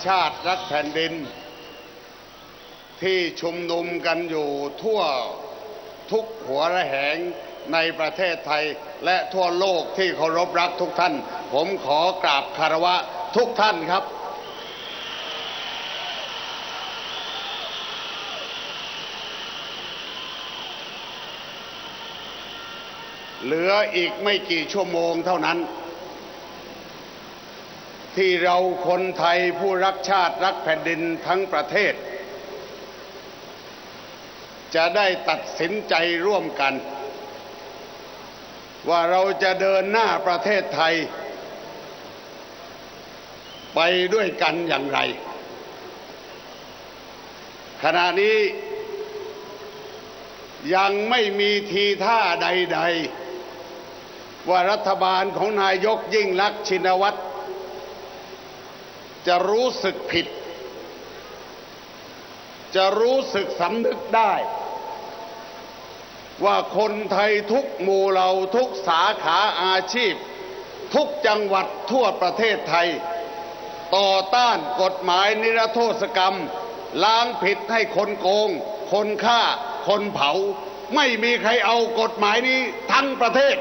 รักชาติรักแผ่นดิน ที่ชุมนุมกันอยู่ทั่วทุกหัวระแหงในประเทศไทยและทั่วโลกที่เคารพรักทุกท่าน ผมขอกราบคารวะทุกท่านครับ เหลืออีกไม่กี่ชั่วโมงเท่านั้น ที่เราคนไทยผู้รักชาติรักแผ่นดินทั้งประเทศ จะได้ตัดสินใจร่วมกัน ว่าเราจะเดินหน้าประเทศไทย ไปด้วยกันอย่างไร ขณะนี้ยังไม่มีทีท่าใด ๆ ว่ารัฐบาลของนายกยิ่งลักษณ์ชินวัตร จะรู้สึกผิด จะรู้สึกสำนึกได้ ว่าคนไทยทุกหมู่เหล่าทุกสาขาอาชีพ ทุกจังหวัดทั่วประเทศไทย ต่อต้านกฎหมายนิรโทษกรรม ล้างผิดให้คนโกง คนฆ่า คนเผา ไม่มีใครเอากฎหมายนี้ทั้งประเทศ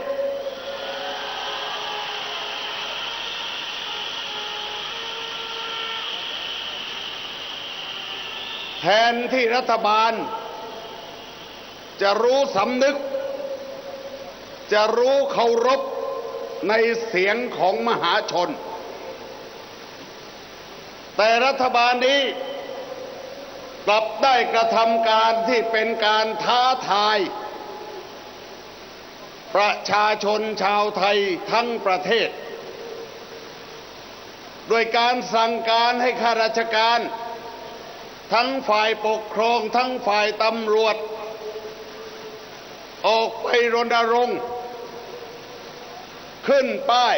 แทนที่รัฐบาล จะรู้สำนึก จะรู้เคารพในเสียงของมหาชน แต่รัฐบาลนี้กลับได้กระทำการที่เป็นการท้าทาย ประชาชนชาวไทยทั้งประเทศ โดยการสั่งการให้ข้าราชการ ทั้งฝ่ายปกครองทั้งฝ่ายตำรวจ ออกไปรณรงค์ขึ้นป้าย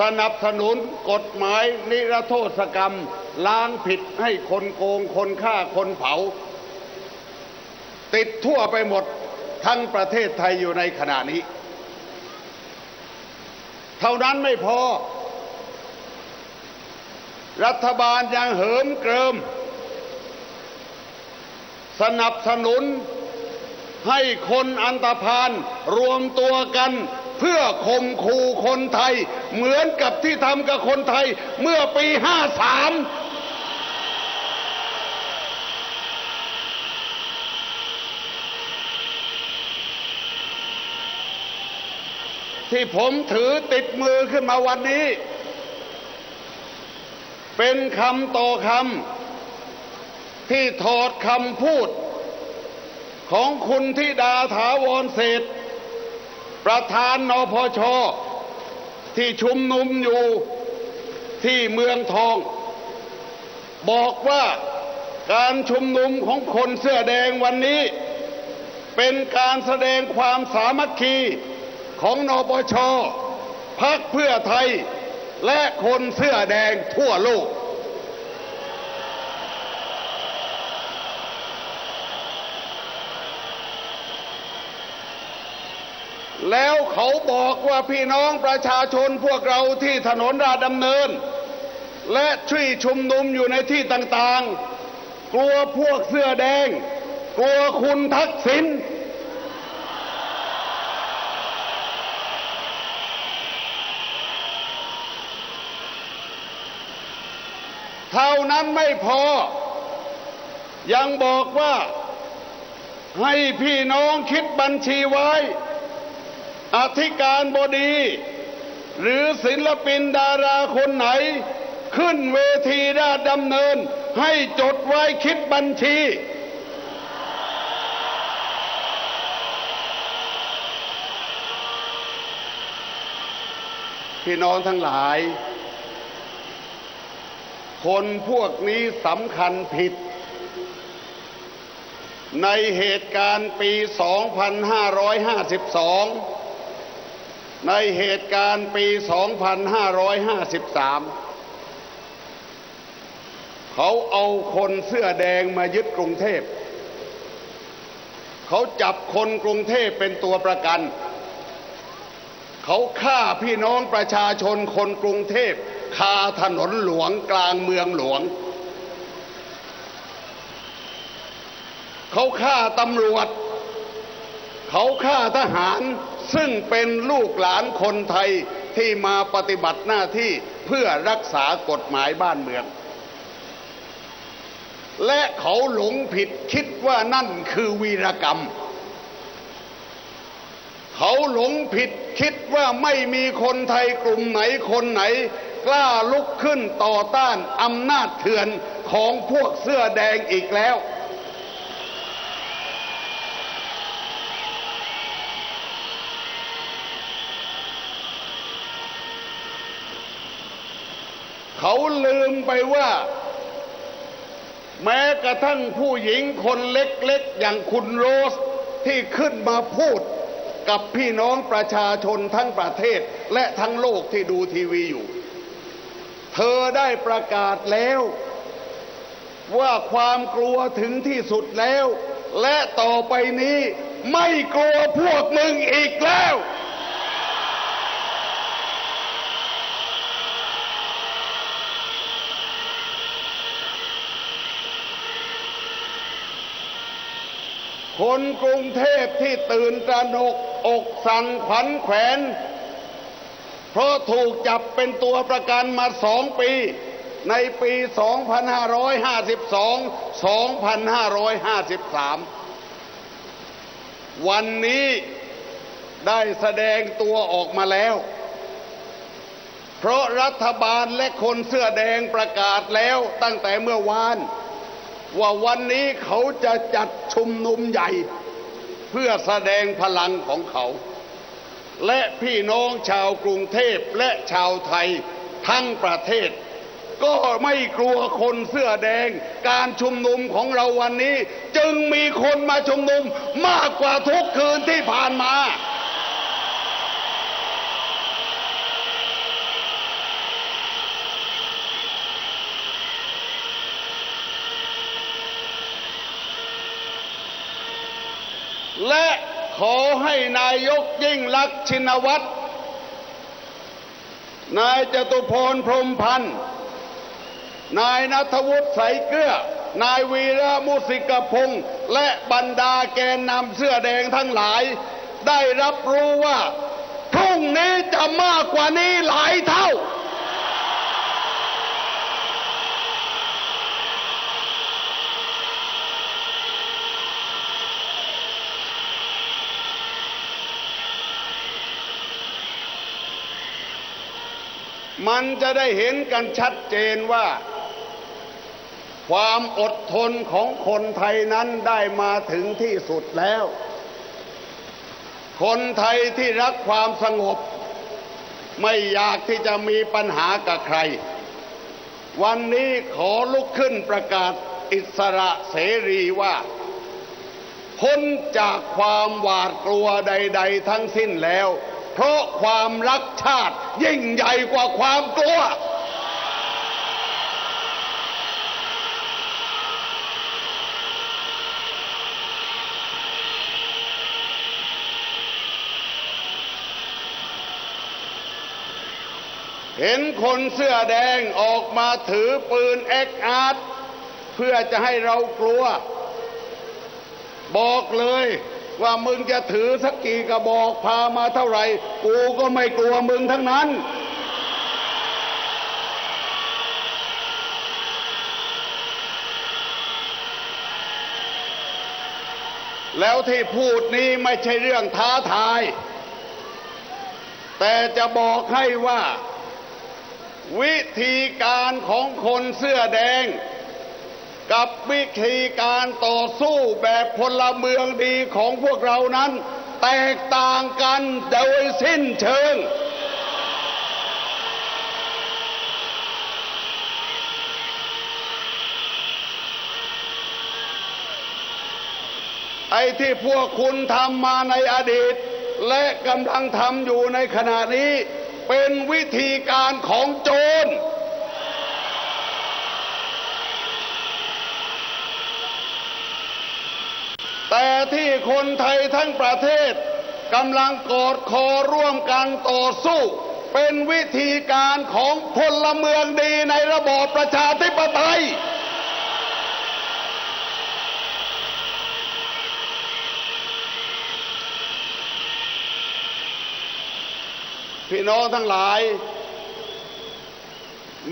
สนับสนุนกฎหมายนิรโทษกรรม ล้างผิดให้คนโกงคนฆ่าคนเผา ติดทั่วไปหมดทั้งประเทศไทยอยู่ในขณะนี้ เท่านั้นไม่พอ รัฐบาลยังเหิมเกริม สนับสนุน ให้คนอันตพานรวมตัวกัน เพื่อข่มขู่คนไทย เหมือนกับที่ทำกับคนไทยเมื่อปี 53ที่ผมถือติดมือขึ้นมาวันนี้ เป็นคำต่อคำ ที่ถอดคำพูด ของคุณธิดาถาวรเศรษฐประธานนพช ที่ชุมนุมอยู่ที่เมืองทอง บอกว่าการชุมนุมของคนเสื้อแดงวันนี้ เป็นการแสดงความสามัคคีของนปชพักเพื่อไทยและคนเสื้อแดงทั่วโลก แล้วเขาบอกว่าพี่น้องประชาชนพวกเราที่ถนนราชดำเนิน และที่ชุมนุมอยู่ในที่ต่างๆ กลัวพวกเสื้อแดง กลัวคุณทักษิณเท่านั้นไม่พอ ยังบอกว่าให้พี่น้องคิดบัญชีไว้ อธิการบดี หรือศิลปินดาราคนไหน ขึ้นเวทีราชดำเนิน ให้จดไว้คิดบัญชี พี่น้องทั้งหลาย คนพวกนี้สำคัญผิดในเหตุการณ์ปี 2552 ในเหตุการณ์ปี 2553 เขาเอาคนเสื้อแดงมายึดกรุงเทพ เขาจับคนกรุงเทพเป็นตัวประกัน เขาฆ่าพี่น้องประชาชนคนกรุงเทพคาถนนหลวงกลางเมืองหลวง เขาฆ่าตำรวจ เขาฆ่าทหารซึ่งเป็นลูกหลานคนไทยที่มาปฏิบัติหน้าที่เพื่อรักษากฎหมายบ้านเมือง และเขาหลงผิดคิดว่านั่นคือวีรกรรม เขาหลงผิดคิดว่าไม่มีคนไทยกลุ่มไหนคนไหน กล้าลุกขึ้นต่อต้านอำนาจเถื่อนของพวกเสื้อแดงอีกแล้ว เขาลืมไปว่า แม้กระทั่งผู้หญิงคนเล็กๆ อย่างคุณโรสที่ขึ้นมาพูดกับพี่น้องประชาชนทั้งประเทศและทั้งโลกที่ดูทีวีอยู่ เธอได้ประกาศแล้ว ว่าความกลัวถึงที่สุดแล้ว และต่อไปนี้ไม่กลัวพวกมึงอีกแล้ว คนกรุงเทพที่ตื่นตระหนกอกสั่นขวัญแขวน เพราะถูกจับเป็นตัวประกันมาสองปี ในปี 2552 2553 วันนี้ได้แสดงตัวออกมาแล้ว เพราะรัฐบาลและคนเสื้อแดงประกาศแล้วตั้งแต่เมื่อวาน ว่าวันนี้เขาจะจัดชุมนุมใหญ่ เพื่อแสดงพลังของเขา และพี่น้องชาวกรุงเทพและชาวไทยทั้งประเทศ ก็ไม่กลัวคนเสื้อแดง การชุมนุมของเราวันนี้ จึงมีคนมาชุมนุมมากกว่าทุกคืนที่ผ่านมา และขอให้นายกยิ่งลักษณ์ชินวัตร นายจตุพรพรมพันธ์ นายนัทวุฒิใสเกลือนายวีระมุสิกพงษ์และบรรดาแกนนำเสื้อแดงทั้งหลาย ได้รับรู้ว่าพรุ่งนี้จะมากกว่านี้หลายเท่า มันจะได้เห็นกันชัดเจนว่า ความอดทนของคนไทยนั้นได้มาถึงที่สุดแล้ว คนไทยที่รักความสงบ ไม่อยากที่จะมีปัญหากับใคร วันนี้ขอลุกขึ้นประกาศอิสระเสรีว่าพ้นจากความหวาดกลัวใด ๆ ทั้งสิ้นแล้ว เพราะความรักชาติยิ่งใหญ่กว่าความกลัว เห็นคนเสื้อแดงออกมาถือปืนแอคอาร์ตเพื่อจะให้เรากลัว บอกเลย ว่ามึงจะถือสักกี่กระบอกพามาเท่าไหร่ กูก็ไม่กลัวมึงทั้งนั้น แล้วที่พูดนี้ไม่ใช่เรื่องท้าทาย แต่จะบอกให้ว่า วิธีการของคนเสื้อแดง กับวิธีการต่อสู้แบบพลเมืองดีของพวกเรานั้น แตกต่างกันโดยสิ้นเชิง ไอ้ที่พวกคุณทำมาในอดีต และกำลังทำอยู่ในขณะนี้ เป็นวิธีการของโจร แต่ที่คนไทยทั้งประเทศกำลังกอดคอร่วมกันต่อสู้ เป็นวิธีการของพลเมืองดีในระบอบประชาธิปไตย พี่น้องทั้งหลาย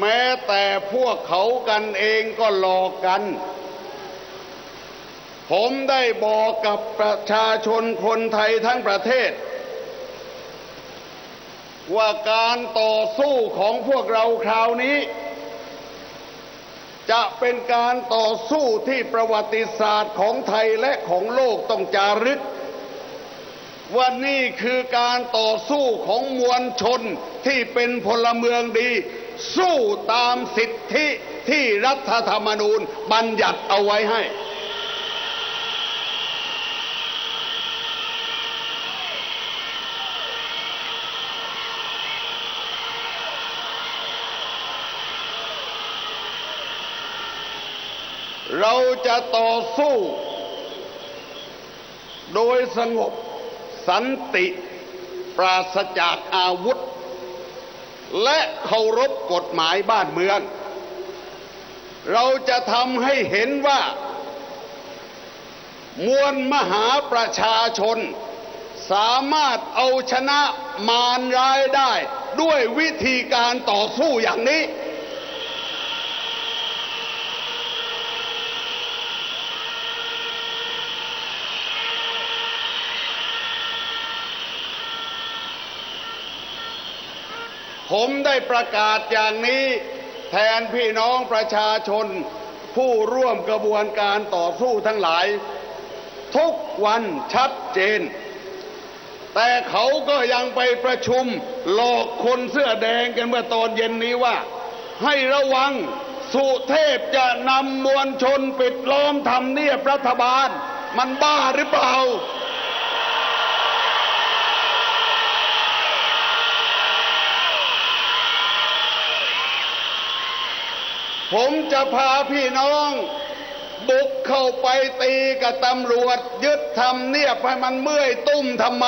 แม้แต่พวกเขากันเองก็หลอกกัน ผมได้บอกกับประชาชนคนไทยทั้งประเทศ ว่าการต่อสู้ของพวกเราคราวนี้ จะเป็นการต่อสู้ที่ประวัติศาสตร์ของไทยและของโลกต้องจารึก ว่านี่คือการต่อสู้ของมวลชนที่เป็นพลเมืองดี สู้ตามสิทธิที่รัฐธรรมนูญบัญญัติเอาไว้ให้ เราจะต่อสู้ โดยสงบสันติปราศจากอาวุธ และเคารพกฎหมายบ้านเมือง เราจะทำให้เห็นว่า มวลมหาประชาชน สามารถเอาชนะมารร้ายได้ ด้วยวิธีการต่อสู้อย่างนี้ ผมได้ประกาศอย่างนี้แทนพี่น้องประชาชน ผู้ร่วมกระบวนการต่อสู้ทั้งหลาย ทุกวันชัดเจน แต่เขาก็ยังไปประชุมหลอกคนเสื้อแดงกันเมื่อตอนเย็นนี้ว่า ให้ระวังสุเทพจะนำมวลชนปิดล้อมทำเนียบรัฐบาล มันบ้าหรือเปล่า ผมจะพาพี่น้อง บุกเข้าไปตีกับตำรวจ ยึดทำเนียบให้มันเมื่อยตุ้มทำไม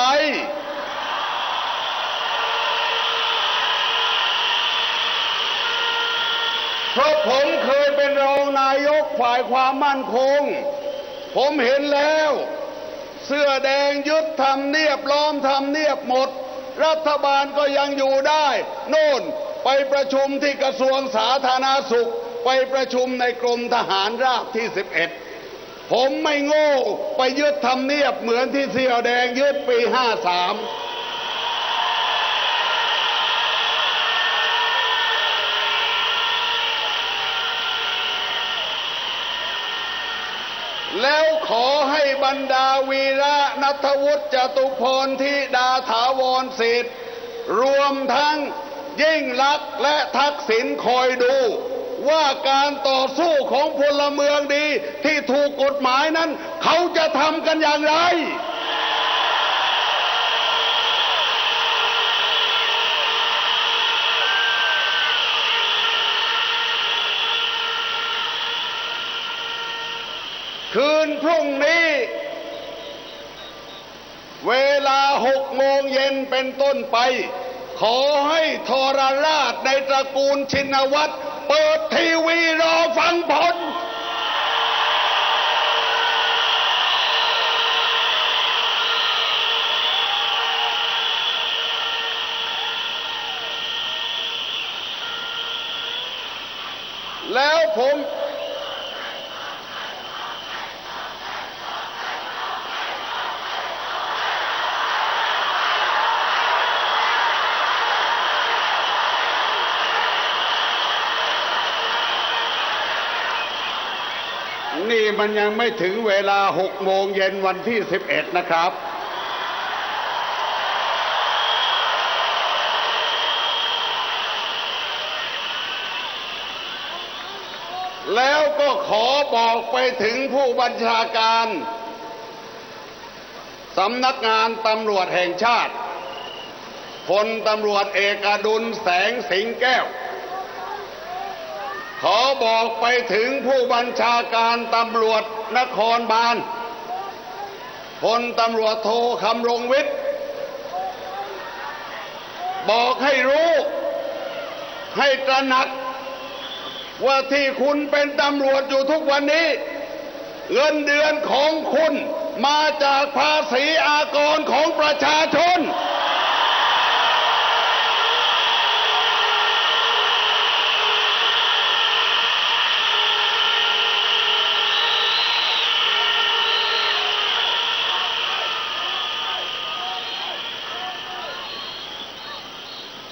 เพราะผมเคยเป็นรองนายกฝ่ายความมั่นคง ผมเห็นแล้ว เสื้อแดงยึดทำเนียบล้อมทำเนียบหมด รัฐบาลก็ยังอยู่ได้ โน่นไปประชุมที่กระทรวงสาธารณสุข ไปประชุมในกรมทหารราบที่ 11 ผมไม่โง่ไปยึดทำเนียบเหมือนที่เสื้อแดงยึดปี 53แล้วขอให้บรรดาวีระนัทวุฒิจตุพรธิดาถาวรสิทธิ์รวมทั้งยิ่งลักษณ์และทักษิณคอยดู ว่าการต่อสู้ของพลเมืองดี ที่ถูกกฎหมายนั้น เขาจะทำกันอย่างไรคืนพรุ่งนี้ เวลาหกโมงเย็นเป็นต้นไป ขอให้ทรราชในตระกูลชินวัตร เปิดทีวีรอฟังผล แล้วผม นี่ มันยังไม่ถึงเวลาหกโมงเย็นวันที่11นะครับ แล้วก็ขอบอกไปถึงผู้บัญชาการสำนักงานตำรวจแห่งชาติพลตำรวจเอกอดุลแสงสิงแก้ว ขอบอกไปถึงผู้บัญชาการตำรวจนครบาลพลตำรวจโทคำรงวิทย์ บอกให้รู้ ให้ตระหนัก ว่าที่คุณเป็นตำรวจอยู่ทุกวันนี้ เงินเดือนของคุณมาจากภาษีอากรของประชาชน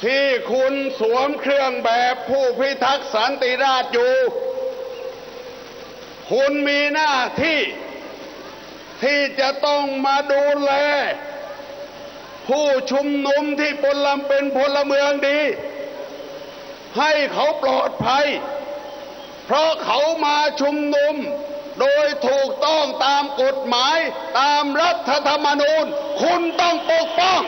ที่คุณสวมเครื่องแบบผู้พิทักษ์สันติราษฎร์อยู่ คุณมีหน้าที่ ที่จะต้องมาดูแล ผู้ชุมนุมที่พลเป็นพลเมืองดี ให้เขาปลอดภัย เพราะเขามาชุมนุม โดยถูกต้องตามกฎหมายตามรัฐธรรมนูญ คุณต้องปกป้อง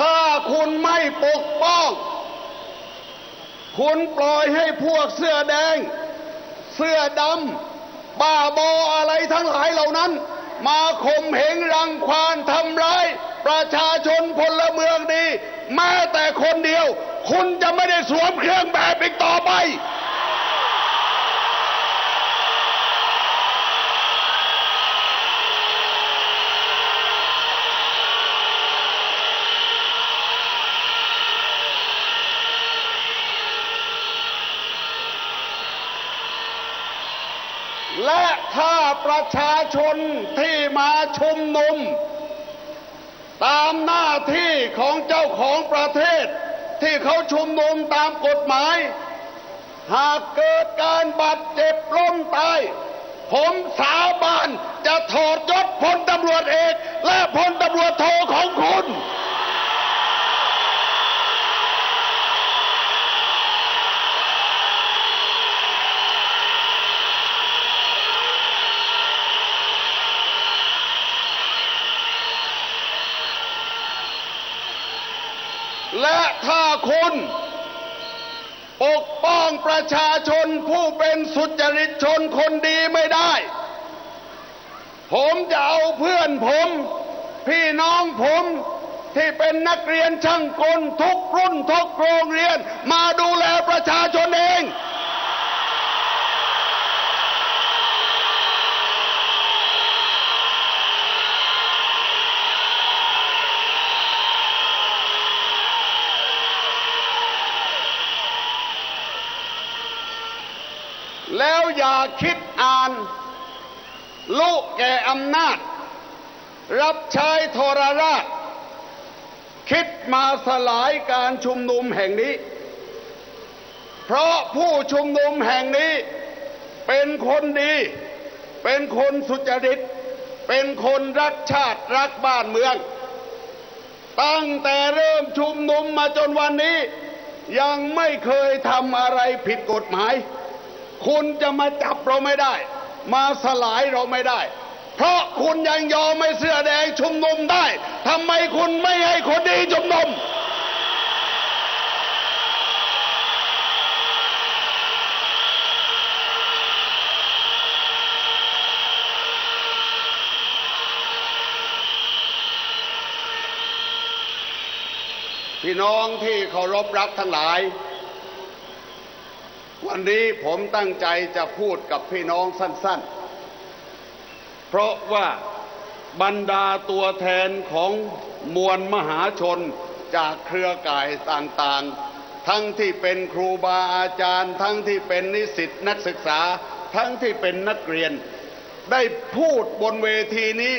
ถ้าคุณไม่ ปกป้อง คุณปล่อยให้พวกเสื้อแดง เสื้อดำบ้าบออะไรทั้งหลายเหล่านั้น มาข่มเหงรังควานทำร้าย ประชาชนพลเมืองดี แม้แต่คนเดียว คุณจะไม่ได้สวมเครื่องแบบอีกต่อไป และถ้า ประชาชนที่มาชุมนุม ตามหน้าที่ของเจ้าของประเทศ ที่เขาชุมนุมตามกฎหมาย หากเกิดการบาดเจ็บล้มตาย ผมสาบานจะถอดยศพลตำรวจเอก และพลตำรวจโทของคุณ และถ้า คุณ ปกป้องประชาชนผู้เป็นสุจริตชนคนดีไม่ได้ ผมจะเอาเพื่อนผม พี่น้องผมที่เป็นนักเรียนช่างกลทุกรุ่นทุกโรงเรียน มาดูแลประชาชนเอง อย่าคิดอ่านลูกแก่อำนาจ รับใช้โทรราช คิดมาสลายการชุมนุมแห่งนี้ เพราะผู้ชุมนุมแห่งนี้ เป็นคนดี เป็นคนสุจริต เป็นคนรักชาติรักบ้านเมือง ตั้งแต่เริ่มชุมนุมมาจนวันนี้ ยังไม่เคยทำอะไรผิดกฎหมาย คุณจะมาจับเราไม่ได้ มาสลายเราไม่ได้ เพราะคุณยังยอมไม่เสื้อแดงชุมนุมได้ทำไมคุณไม่ให้คนดีชุมนุมพี่น้องที่เคารพรักทั้งหลาย วันนี้ผมตั้งใจจะพูดกับพี่น้องสั้น ๆ เพราะว่าบรรดาตัวแทนของมวลมหาชนจากเครือข่ายต่างๆ ทั้งที่เป็นครูบาอาจารย์ ทั้งที่เป็นนิสิตนักศึกษา ทั้งที่เป็นนักเรียน ได้พูดบนเวทีนี้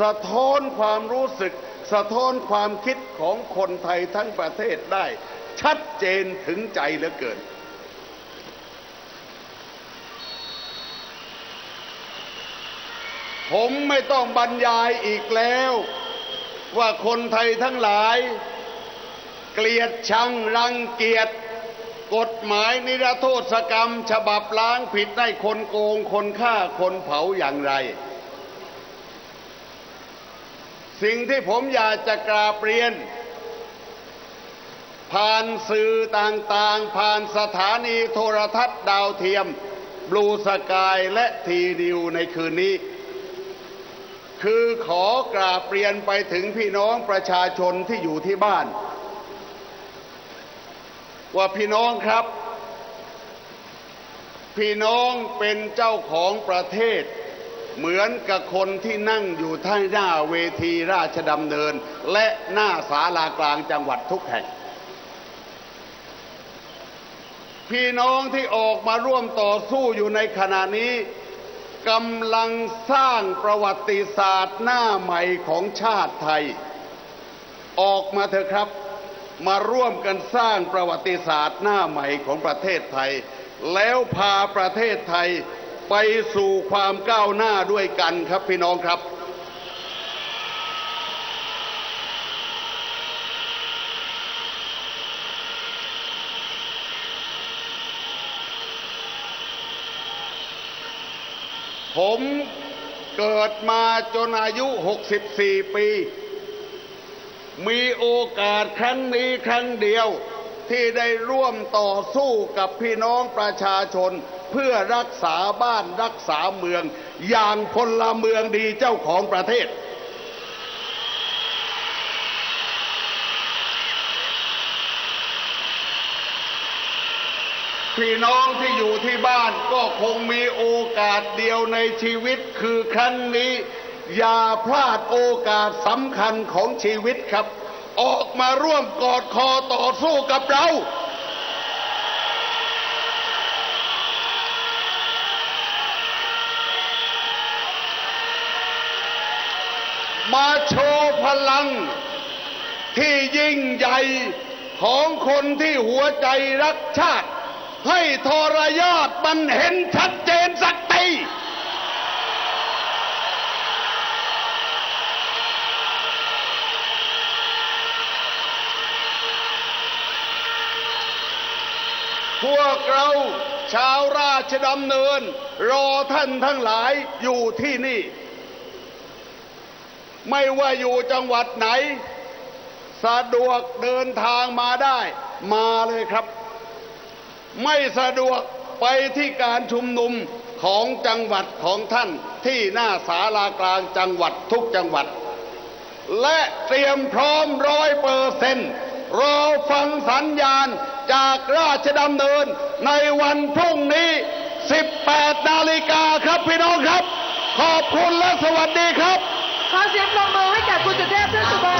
สะท้อนความรู้สึก สะท้อนความคิดของคนไทยทั้งประเทศได้ ชัดเจนถึงใจเหลือเกิน ผมไม่ต้องบรรยายอีกแล้ว ว่าคนไทยทั้งหลาย เกลียดชังรังเกียจกฎหมายนิรโทษกรรม ฉบับล้างผิดให้คนโกงคนฆ่าคนเผาอย่างไร สิ่งที่ผมอยากจะกราบเรียน ผ่านสื่อต่างๆ ผ่านสถานีโทรทัศน์ดาวเทียมบลูสกายและทีนิวในคืนนี้ คือขอกราบเรียนไปถึงพี่น้องประชาชนที่อยู่ที่บ้าน ว่าพี่น้องครับ พี่น้องเป็นเจ้าของประเทศ เหมือนกับคนที่นั่งอยู่ท่าหน้าเวทีราชดำเนิน และหน้าศาลากลางจังหวัดทุกแห่งพี่น้องที่ออกมาร่วมต่อสู้อยู่ในขณะนี้ กำลังสร้างประวัติศาสตร์หน้าใหม่ของชาติไทย ออกมาเถอะครับ มาร่วมกันสร้างประวัติศาสตร์หน้าใหม่ของประเทศไทย แล้วพาประเทศไทยไปสู่ความก้าวหน้าด้วยกันครับพี่น้องครับ ผมเกิดมาจนอายุ 64 ปี มีโอกาสครั้งนี้ครั้งเดียวที่ได้ร่วมต่อสู้กับพี่น้องประชาชน เพื่อรักษาบ้านรักษาเมือง อย่างพลเมืองดีเจ้าของประเทศ พี่น้องที่อยู่ที่บ้านก็คงมีโอกาสเดียวในชีวิตคือครั้งนี้ อย่าพลาดโอกาสสำคัญของชีวิตครับ ออกมาร่วมกอดคอต่อสู้กับเรามาโชว์พลังที่ยิ่งใหญ่ของคนที่หัวใจรักชาติ ให้ทรยอดมันเห็นชัดเจนสักทีพวกเราชาวราชดำเนิน รอท่านทั้งหลายอยู่ที่นี่ ไม่ว่าอยู่จังหวัดไหน สะดวกเดินทางมาได้ มาเลยครับ ไม่สะดวกไปที่การชุมนุมของจังหวัดของท่านที่หน้าศาลากลางจังหวัดทุกจังหวัด และเตรียมพร้อมร้อยเปอร์เซนต์รอฟังสัญญาณจากราชดำเนินในวันพรุ่งนี้ 18 นาฬิกาครับพี่น้องครับ ขอบคุณและสวัสดีครับ ขอเสียงปรบ